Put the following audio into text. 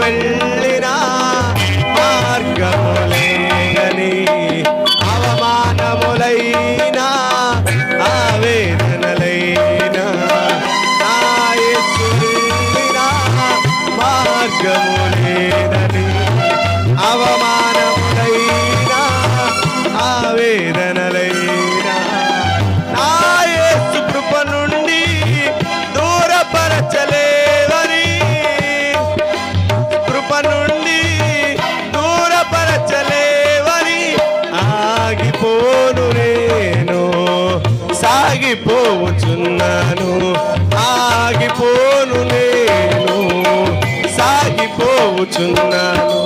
వెళ్ళినా మార్గములేనని అవమానములైనా ఆవేదనలైనా నాయకుడినా మార్గములేనని సాగిపోచున్నాను ఆగిపోను నేను సాగిపోవచ్చున్నాను.